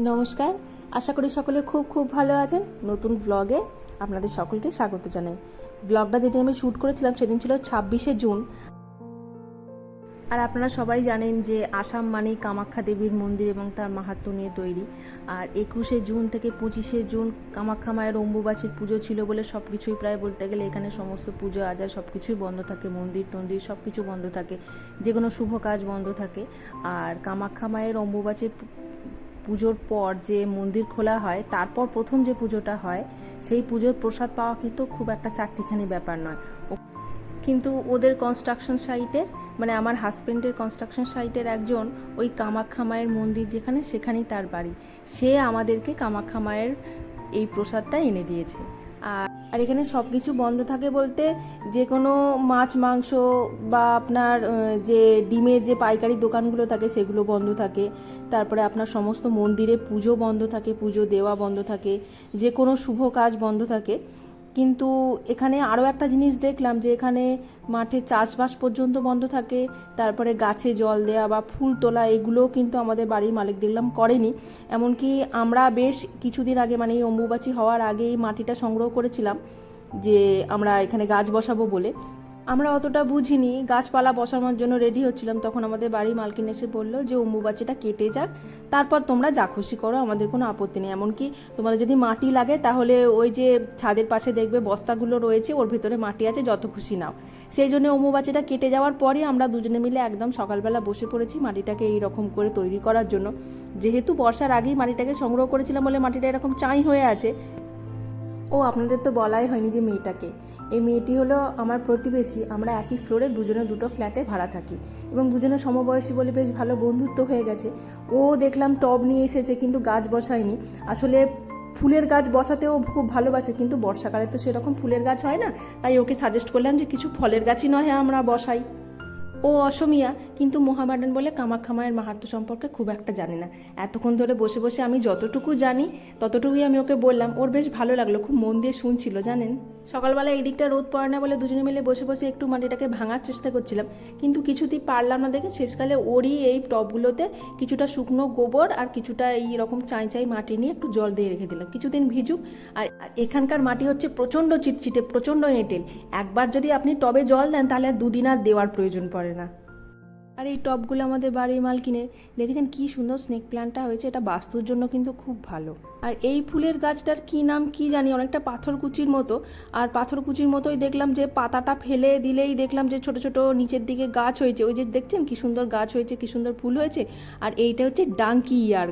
নমস্কার। আশা করি সকলে খুব খুব ভালো আছেন। নতুন ব্লগে আপনাদের সকলকে স্বাগত জানাই। ব্লগটা যেদিন আমি শ্যুট করেছিলাম সেদিন ছিল ছাব্বিশে জুন। আর আপনারা সবাই জানেন যে আসাম মানেই কামাখ্যা দেবীর মন্দির এবং তার মাহাত্ম্য নিয়ে তৈরি। আর একুশে জুন থেকে পঁচিশে জুন কামাখ্যা মায়ের অম্বুবাচীর পুজো ছিল বলে সব কিছুই প্রায় বলতে গেলে এখানে সমস্ত পুজো আজার সব কিছুই বন্ধ থাকে। মন্দির টন্দির সব কিছু বন্ধ থাকে। যে কোনো শুভ কাজ বন্ধ থাকে। আর কামাখ্যা মায়ের অম্বুবাচীর পুজোর পর যে মন্দির খোলা হয়, তারপর প্রথম যে পুজোটা হয়, সেই পুজোর প্রসাদ পাওয়া কিন্তু খুব একটা চারটিখানি ব্যাপার নয়। কিন্তু ওদের কনস্ট্রাকশন সাইটের মানে আমার হাজব্যান্ডের কনস্ট্রাকশন সাইটের একজন ওই কামাখ্যা মায়ের মন্দির যেখানে, সেখানেই তার বাড়ি। সে আমাদেরকে কামাখ্যা মায়ের এই প্রসাদটা এনে দিয়েছে। আর এখানে সব কিছু বন্ধ থাকে বলতে যে কোনো মাছ, মাংস বা আপনার যে ডিমের যে পাইকারি দোকানগুলো থাকে সেগুলো বন্ধ থাকে। তারপরে আপনার সমস্ত মন্দিরে পুজো বন্ধ থাকে, পুজো দেওয়া বন্ধ থাকে যে কোনো শুভ কাজ বন্ধ থাকে। কিন্তু এখানে আরও একটা জিনিস দেখলাম যে এখানে মাঠে চাষবাস পর্যন্ত বন্ধ থাকে, তারপরে গাছে জল দেওয়া বা ফুল তোলা এগুলোও কিন্তু আমাদের বাড়ির মালিক দেখলাম করেনি। এমনকি আমরা বেশ কিছুদিন আগে মানে এই অম্বুবাচী হওয়ার আগেই মাটিটা সংগ্রহ করেছিলাম যে আমরা এখানে গাছ বসাবো বলে। আমরা অতটা বুঝিনি, গাছপালা বসানোর জন্য রেডি হচ্ছিলাম, তখন আমাদের বাড়ি মালকিন এসে বলল যে অম্বুবাচিটা কেটে যাক, তারপর তোমরা যা খুশি করো, আমাদের কোনো আপত্তি নেই। এমনকি তোমাদের যদি মাটি লাগে, তাহলে ওই যে ছাদের পাশে দেখবে বস্তাগুলো রয়েছে, ওর ভিতরে মাটি আছে, যত খুশি নাও। সেই জন্য অম্বুবাচিটা কেটে যাওয়ার পরই আমরা দুজনে মিলে একদম সকালবেলা বসে পড়েছি মাটিটাকে এই রকম করে তৈরি করার জন্য। যেহেতু বর্ষার আগেই মাটিটাকে সংগ্রহ করেছিলাম বলে মাটিটা এরকম চাই হয়ে আছে ও, আপনাদের তো বলাই হয়নি যে মেয়েটাকে। এই মেয়েটি হলো আমার প্রতিবেশী। আমরা একই ফ্লোরে দুজনে দুটো ফ্ল্যাটে ভাড়া থাকি। এবং দুজনে সমবয়সী বলে বেশ ভালো বন্ধুত্ব হয়ে গেছে। ও দেখলাম টব নিয়ে এসেছে, কিন্তু গাছ বসায়নি। আসলে ফুলের গাছ বসাতেও খুব ভালোবাসে, কিন্তু বর্ষাকালে তো সেরকম ফুলের গাছ হয় না। তাই ওকে সাজেস্ট করলাম যে কিছু ফলের গাছই নয়, আমরা বসাই। ও অসমিয়া, কিন্তু মোহামেডান বলে কামাখ্যা মায়ের মাহাত্ম সম্পর্কে খুব একটা জানে না। এতক্ষণ ধরে বসে বসে আমি যতটুকু জানি, ততটুকুই আমি ওকে বললাম। ওর বেশ ভালো লাগল, খুব মন দিয়ে শুনছিল, জানেন? সকালবেলা এই দিকটা রোদ পড়ে না বলে দুজনে মিলে বসে বসে একটু মাটিটাকে ভাঙার চেষ্টা করছিলাম। কিন্তু কিছুতেই পারলাম না দেখে শেষকালে ওরই এই টবগুলোতে কিছুটা শুকনো গোবর আর কিছুটা এই রকম চাই চাই মাটি নিয়ে একটু জল দিয়ে রেখে দিলাম। কিছুদিন ভিজুক আর এখানকার মাটি হচ্ছে প্রচণ্ড চিটচিটে, প্রচণ্ড এঁটেল। একবার যদি আপনি টবে জল দেন তাহলে দুদিন আর দেওয়ার প্রয়োজন পড়ে না। আর এই টবগুলো আমাদের বাড়ির মালকিনের। দেখেছেন কি সুন্দর স্নেক প্ল্যান্টটা হয়েছে, এটা বাস্তুর জন্য কিন্তু খুব ভালো। আর এই ফুলের গাছটার কি নাম কি জানি, অনেকটা পাথরকুচির মতো। আর পাথরকুচির মতোই দেখলাম যে পাতাটা ফেলে দিলেই দেখলাম যে ছোট ছোট নিচের দিকে গাছ হয়েছে। ওই যে দেখছেন কি সুন্দর গাছ হয়েছে, কি সুন্দর ফুল হয়েছে। আর এইটা হচ্ছে ডাঙ্কি ইয়ার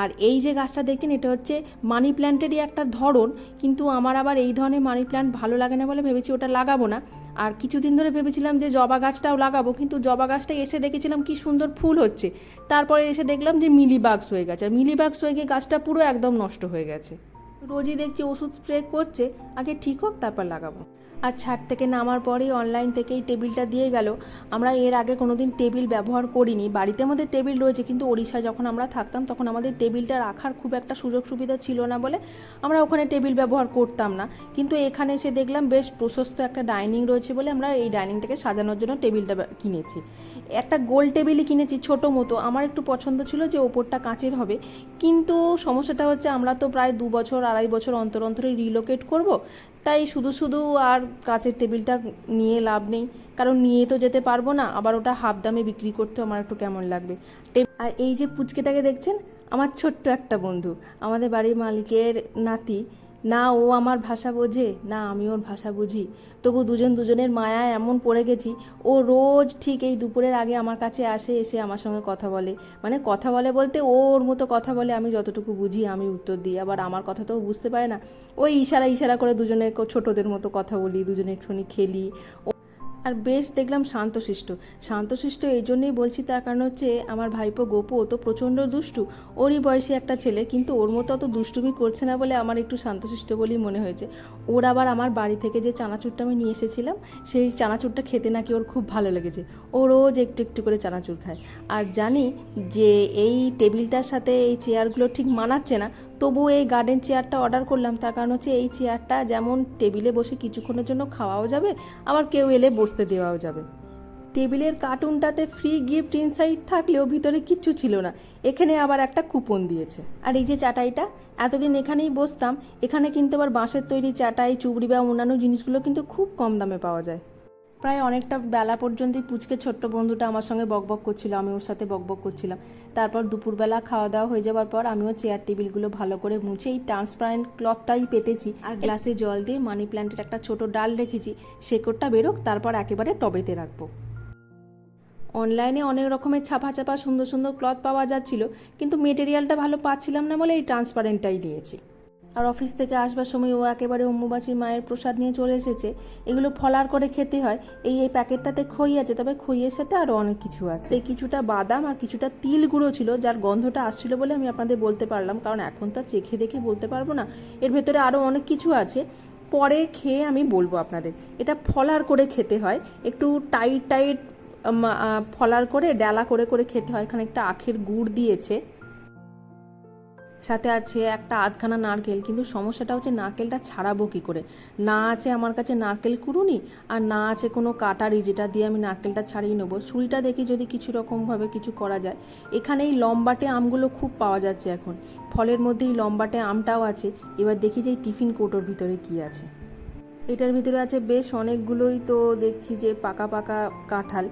আর এই যে গাছটা দেখছেন, এটা হচ্ছে মানি প্ল্যান্টেরই একটা ধরন। কিন্তু আমার আবার এই ধরনের মানি প্ল্যান্ট ভালো লাগে না বলে ভেবেছি ওটা লাগাবো না। আর কিছুদিন ধরে ভেবেছিলাম যে জবা গাছটাও লাগাবো, কিন্তু জবা গাছটা এসে দেখেছিলাম কি সুন্দর ফুল হচ্ছে। তারপরে এসে দেখলাম যে মিলি বাক্স হয়ে গেছে, আর মিলি বাক্স হয়ে গিয়ে গাছটা পুরো একদম নষ্ট হয়ে গেছে। রোজই দেখছি ওষুধ স্প্রে করছে, আগে ঠিক হোক, তারপর লাগাবো। আর ছাদ থেকে নামার পরেই অনলাইন থেকেই টেবিলটা দিয়ে গেল। আমরা এর আগে কোনো দিন টেবিল ব্যবহার করিনি। বাড়িতে আমাদের টেবিল রয়েছে, কিন্তু ওড়িশায় যখন আমরা থাকতাম তখন আমাদের টেবিলটা রাখার খুব একটা সুযোগ সুবিধা ছিল না বলে আমরা ওখানে টেবিল ব্যবহার করতাম না। কিন্তু এখানে এসে দেখলাম, বেশ প্রশস্ত একটা ডাইনিং রয়েছে বলে আমরা এই ডাইনিংটাকে সাজানোর জন্য টেবিলটা কিনেছি। একটা গোল টেবিলই কিনেছি ছোট মতো। আমার একটু পছন্দ ছিল যে ওপরটা কাঁচের হবে। কিন্তু সমস্যাটা হচ্ছে আমরা তো প্রায় দু বছর, আড়াই বছর অন্তর অন্তরে রিলোকেট করব। তাই শুধু শুধু আর কাঁচের টেবিলটা নিয়ে লাভ নেই। কারণ নিয়ে তো যেতে পারব না, আবার ওটা হাফ দামে বিক্রি করতে আমার একটু কেমন লাগবে। আর এই যে পুচকেটাকে দেখছেন? আমার ছোট্ট একটা বন্ধু, আমাদের বাড়ির মালিকের নাতি না ও আমার ভাষা বোঝে, না আমি ওর ভাষা বুঝি। তবু দুজন দুজনের মায়া এমন পড়ে গেছি, ও রোজ ঠিক এই দুপুরের আগে আমার কাছে আসে, এসে আমার সঙ্গে কথা বলে। মানে কথা বলে বলতে ও ওর মতো কথা বলে আমি যতটুকু বুঝি আমি উত্তর দিই। আবার আমার কথা তো বুঝতে পারে না। ওই ইশারা ইশারা করে দুজনে ছোটদের মতো কথা বলি, দুজনে একটুখানি খেলি। আর বেশ দেখলাম শান্তশিষ্ট। শান্তশিষ্ট এই জন্যই বলছি, তার কারণ হচ্ছে আমার ভাইপো গোপু, ও তো প্রচণ্ড দুষ্টু। ওরই বয়সী একটা ছেলে, কিন্তু ওর মতো অত দুষ্টুমি করছে না বলে আমার একটু শান্তশিষ্ট বলেই মনে হয়েছে। ওর আবার আমার বাড়ি থেকে যে চানাচুরটা আমি নিয়ে এসেছিলাম, সেই চানাচুরটা খেতে নাকি ওর খুব ভালো লেগেছে। ও রোজ একটু একটু করে চানাচুর খায়। আর জানি যে এই টেবিলটার সাথে এই চেয়ারগুলো ঠিক মানাচ্ছে না তবু এই গার্ডেন চেয়ারটা অর্ডার করলাম। তার কারণ হচ্ছে এই চেয়ারটা যেমন টেবিলে বসে কিছুক্ষণের জন্য খাওয়াও যাবে, আবার কেউ এলে বসতে দেওয়াও যাবে। টেবিলের কার্টুনটাতে ফ্রি গিফট ইনসাইড থাকলেও ভিতরে কিচ্ছু ছিল না। এখানে আবার একটা কুপন দিয়েছে। আর এই যে চাটাইটা, এতদিন এখানেই বসতাম, এখানে কিন্তু আবার বাঁশের তৈরি চাটাই, চুবড়ি বা অন্যান্য জিনিসগুলো কিন্তু খুব কম দামে পাওয়া যায়। প্রায় অনেকটা বেলা পর্যন্তই পুচকে ছোট্ট বন্ধুটা আমার সঙ্গে বকবক করছিল, আমি ওর সাথে বকবক করছিলাম। তারপর দুপুরবেলা খাওয়া দাওয়া হয়ে যাওয়ার পর আমিও চেয়ার টেবিলগুলো ভালো করে মুছে এই ট্রান্সপারেন্ট ক্লথটাই পেতেছি আর গ্লাসে জল দিয়ে মানি প্ল্যান্টের একটা ছোট ডাল রেখেছি, শেকড়টা বেরোক, তারপর একেবারে টবেতে রাখব। অনলাইনে অনেক রকমের ছাপা ছাপা সুন্দর সুন্দর ক্লথ পাওয়া যাচ্ছিল, কিন্তু মেটেরিয়ালটা ভালো পাচ্ছিলাম না বলে এই ট্রান্সপারেন্টটাই নিয়েছি আর অফিস থেকে আসবার সময় ও একেবারে অম্বুবাসী মায়ের প্রসাদ নিয়ে চলে এসেছে। এগুলো ফলার করে খেতে হয়। এই এই প্যাকেটটাতে খই আছে, তবে খইয়ের সাথে আরও অনেক কিছু আছে। এই কিছুটা বাদাম আর কিছুটা তিল গুঁড়ো ছিল, যার গন্ধটা আসছিল বলে আমি আপনাদের বলতে পারলাম। কারণ এখন তো চেখে দেখে বলতে পারব না। এর ভেতরে আরও অনেক কিছু আছে। পরে খেয়ে আমি বলব আপনাদের। এটা ফলার করে খেতে হয়। একটু টাইট টাইট ফলার করে, ডালা করে করে খেতে হয়। এখানে একটা আখের গুড় দিয়েছে। সাথে আছে একটা আধখানা নারকেল, কিন্তু সমস্যাটা হচ্ছে নারকেলটা ছাড়াবো কি করে? না আছে আমার কাছে নারকেল কুড়ুনি, আর না আছে কোনো কাটারি যেটা দিয়ে আমি নারকেলটা ছাড়িয়ে নেব। ছুরিটা দেখি যদি কিছু রকমভাবে কিছু করা যায়। এখানে এই লম্বাটে আমগুলো খুব পাওয়া যাচ্ছে এখন। ফলের মধ্যে এই লম্বাটে আমটাও আছে। এবার দেখি যে এই টিফিন কোটোর ভিতরে কি আছে। এটার ভিতরে আছে বেশ অনেকগুলোই তো দেখছি যে পাকা পাকা কাঁঠাল।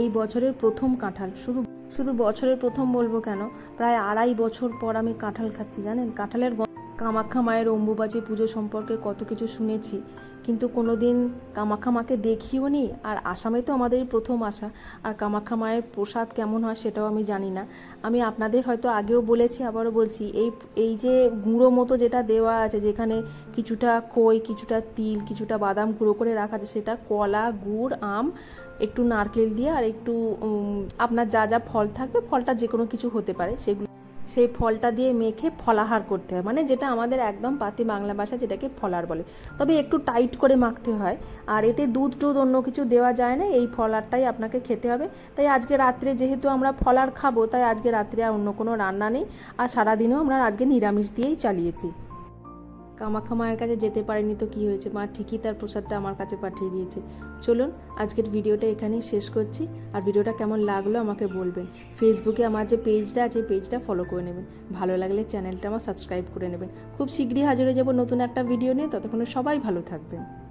এই বছরের প্রথম কাঁঠাল। শুধু শুধু বছরের প্রথম বলব কেন? প্রায় আড়াই বছর পর আমি কাঁঠাল খাচ্ছি, জানেন? কাঁঠালের কামাখ্যা মায়ের অম্বুবাচী পুজো সম্পর্কে কত কিছু শুনেছি। কিন্তু কোনো দিন কামাখ্যা মাকে দেখিও নি, আর আসামে তো আমাদের প্রথম আসা আর কামাখ্যা মায়ের প্রসাদ কেমন হয় সেটাও আমি জানি না। আমি আপনাদের হয়তো আগেও বলেছি, আবারও বলছি, এই এই যে গুঁড়ো মতো যেটা দেওয়া আছে, যেখানে কিছুটা খই, কিছুটা তিল, কিছুটা বাদাম গুঁড়ো করে রাখা আছে, সেটা কলা, গুড়, আম, একটু নারকেল দিয়ে, আর একটু আপনার যা যা ফল থাকবে, ফলটা যে কোনো কিছু হতে পারে, সেগুলো সেই ফলটা দিয়ে মেখে ফলাহার করতে হয়। মানে যেটা আমাদের একদম পাতি বাংলা ভাষা যেটাকে ফলার বলে। তবে একটু টাইট করে মাখতে হয়। আর এতে দুধ টুধ অন্য কিছু দেওয়া যায় না। এই ফলারটাই আপনাকে খেতে হবে। তাই আজকে রাত্রে যেহেতু আমরা ফলার খাব, তাই আজকে রাত্রে আর অন্য কোনো রান্না নেই। আর সারাদিনও আমরা আজকে নিরামিষ দিয়েই চালিয়েছি। কামাখ্যা মায়ের কাছে যেতে পারেনি তো কি হয়েছে? মা ঠিকই তার প্রসাদটা আমার কাছে পাঠিয়ে দিয়েছে। চলুন, আজকের ভিডিওটা এখানেই শেষ করছি। আর ভিডিওটা কেমন লাগল আমাকে বলবেন। ফেসবুকে আমার যে পেজটা আছে পেজটা ফলো করে নেবেন। ভালো লাগলে চ্যানেলটা আমার সাবস্ক্রাইব করে নেবেন। খুব শীঘ্রই হাজির হয়ে যাব নতুন একটা ভিডিও নিয়ে। ততক্ষণে সবাই ভালো থাকবেন।